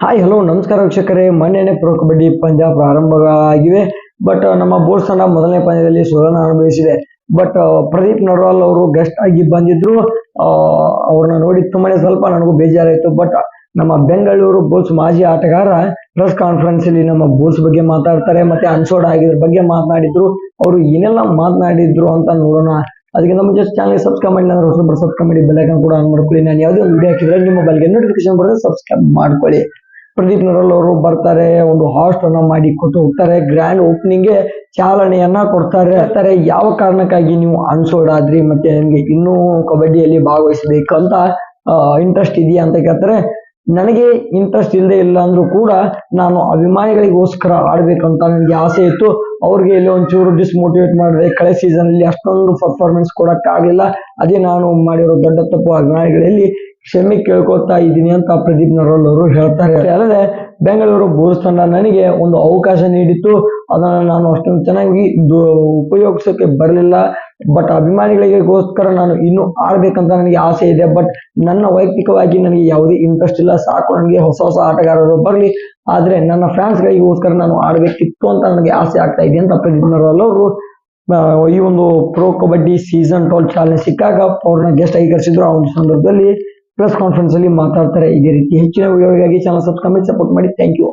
Hi hello ನಮಸ್ಕಾರ ವೀಕ್ಷಕರೇ. ಮೊನ್ನೆನೆ pro kabaddi ಪಂದ್ಯ ಪ್ರಾರಂಭವಾಗಿವೆ. ಬಟ್ ನಮ್ಮ ಬೋರ್ಡ್ಸ್ ತಂಡ ಮೊದಲನೇ ಪಂದ್ಯದಲ್ಲಿ ಸೋಲನ್ನು ಅನುಭವಿಸಿದೆ. ಬಟ್ ಪ್ರದೀಪ್ ನಡ್ವಾಲ್ ಅವರು ಗೆಸ್ಟ್ ಆಗಿ ಬಂದಿದ್ರು. ಆ, ಅವ್ರನ್ನ ನೋಡಿ ತುಂಬಾನೇ ಸ್ವಲ್ಪ ನನಗೂ ಬೇಜಾರಾಯಿತು. ಬಟ್ ನಮ್ಮ ಬೆಂಗಳೂರು ಬೋಲ್ಸ್ ಮಾಜಿ ಆಟಗಾರ ಪ್ರೆಸ್ ಕಾನ್ಫರೆನ್ಸ್ ಅಲ್ಲಿ ನಮ್ಮ ಬೋಲ್ಸ್ ಬಗ್ಗೆ ಮಾತಾಡ್ತಾರೆ. ಮತ್ತೆ ಅನ್ಸೋಡ್ ಆಗಿದ್ರ ಬಗ್ಗೆ ಮಾತನಾಡಿದ್ರು. ಅವರು ಏನೆಲ್ಲ ಮಾತನಾಡಿದ್ರು ಅಂತ ನೋಡೋಣ. ಅದಕ್ಕಿಂತ ಮುಂಚೆ ಚಾನಲ್ ಸಬ್ಸ್ಕ್ರೈಬ್ ಮಾಡಿ ನಾನು ಸಬ್ಸ್ಕ್ರೈಬ್ ಮಾಡಿ ಬೆಲ್ಲೈಕನ್ ಕೂಡ ಆನ್ ಮಾಡ್ಕೊಳ್ಳಿ. ನಾನು ಯಾವುದೇ ವಿಡಿಯೋ ಹಾಕಿದ್ರೆ ನಿಮ್ಮ ಮೊಬೈಲ್ಗೆ ನೋಟಿಫಿಕೇಶನ್ ಬರುತ್ತೆ. ಸಬ್ಸ್ಕ್ರೈಬ್ ಮಾಡ್ಕೊಳ್ಳಿ. ಪ್ರದೀಪ್ ನರಲ್ ಅವರು ಬರ್ತಾರೆ, ಒಂದು ಹಾಸ್ಟ್ ಅನ್ನ ಮಾಡಿ ಕೊಟ್ಟು ಹೋಗ್ತಾರೆ ಗ್ರ್ಯಾಂಡ್ ಓಪನಿಂಗ್ಗೆ ಚಾಲನೆಯನ್ನ ಕೊಡ್ತಾರೆ. ಯಾವ ಕಾರಣಕ್ಕಾಗಿ ನೀವು ಅನ್ಸೋಡ್ ಆದ್ರಿ ಮತ್ತೆ ನಿಮ್ಗೆ ಇನ್ನೂ ಕಬಡ್ಡಿಯಲ್ಲಿ ಅಂತ ಇಂಟ್ರೆಸ್ಟ್ ಇದೆಯಾ ಅಂತ ಕೇಳ್ತಾರೆ. ನನಗೆ ಇಂಟ್ರೆಸ್ಟ್ ಇಲ್ಲದೆ ಇಲ್ಲ ಅಂದ್ರೂ ಕೂಡ ನಾನು ಅಭಿಮಾನಿಗಳಿಗೋಸ್ಕರ ಆಡ್ಬೇಕಂತ ನನಗೆ ಆಸೆ ಇತ್ತು. ಅವ್ರಿಗೆ ಇಲ್ಲಿ ಒಂಚೂರು ಡಿಸ್ಮೋಟಿವೇಟ್ ಮಾಡಿದೆ. ಕಳೆ ಸೀಸನ್ ಅಲ್ಲಿ ಅಷ್ಟೊಂದು ಪರ್ಫಾರ್ಮೆನ್ಸ್ ಕೊಡಕ್ಕಾಗಲಿಲ್ಲ ಅದೇ ನಾನು ಮಾಡಿರೋ ದೊಡ್ಡ ತಪ್ಪು ಅಭಿಮಾನಿಗಳಲ್ಲಿ ಕ್ಷಮೆ ಕೇಳ್ಕೊತಾ ಇದ್ದೀನಿ ಅಂತ ಪ್ರದೀಪ್ ನರೋಲ್ ಅವರು ಹೇಳ್ತಾರೆ. ಅಲ್ಲದೆ ಬೆಂಗಳೂರು ಬೋರ್ಸ್ ತಂಡ ನನಗೆ ಒಂದು ಅವಕಾಶ ನೀಡಿತ್ತು. ಅದನ್ನು ನಾನು ಅಷ್ಟೊಂದು ಚೆನ್ನಾಗಿ ಉಪಯೋಗಿಸೋಕೆ ಬರಲಿಲ್ಲ. ಬಟ್ ಅಭಿಮಾನಿಗಳಿಗೋಸ್ಕರ ನಾನು ಇನ್ನೂ ಆಡಬೇಕಂತ ನನಗೆ ಆಸೆ ಇದೆ. ಬಟ್ ನನ್ನ ವೈಯಕ್ತಿಕವಾಗಿ ನನಗೆ ಯಾವುದೇ ಇಂಟ್ರೆಸ್ಟ್ ಇಲ್ಲ. ಸಾಕು, ನನಗೆ ಹೊಸ ಹೊಸ ಆಟಗಾರರು ಬರಲಿ. ಆದರೆ ನನ್ನ ಫ್ಯಾನ್ಸ್ಗಳಿಗೋಸ್ಕರ ನಾನು ಆಡಬೇಕಿತ್ತು ಅಂತ ನನಗೆ ಆಸೆ ಆಗ್ತಾ ಇದೆ ಅಂತ ಪ್ರದೀಪ್ ನರೋಲ್ ಅವರು ಈ ಒಂದು ಪ್ರೋ ಕಬಡ್ಡಿ ಸೀಸನ್ ಟ್ವೆಲ್ ಚಾಲನೆ ಸಿಕ್ಕಾಗ ಅವ್ರನ್ನ ಗೆಸ್ಟ್ ಆಗಿ ಕರೆಸಿದ್ರು. ಆ ಒಂದು ಸಂದರ್ಭದಲ್ಲಿ ಪ್ರೆಸ್ ಕಾನ್ಫರೆನ್ಸ್ ಅಲ್ಲಿ ಮಾತಾಡ್ತಾರೆ ಇದೇ ರೀತಿ ಹೆಚ್ಚಿನ ವಿಡಿಯೋಗಾಗಿ ಚಾನಲ್ ಸಬ್ಸ್ಕ್ರೈಬ್ ಮಾಡಿ ಸಪೋರ್ಟ್ ಮಾಡಿ. Thank you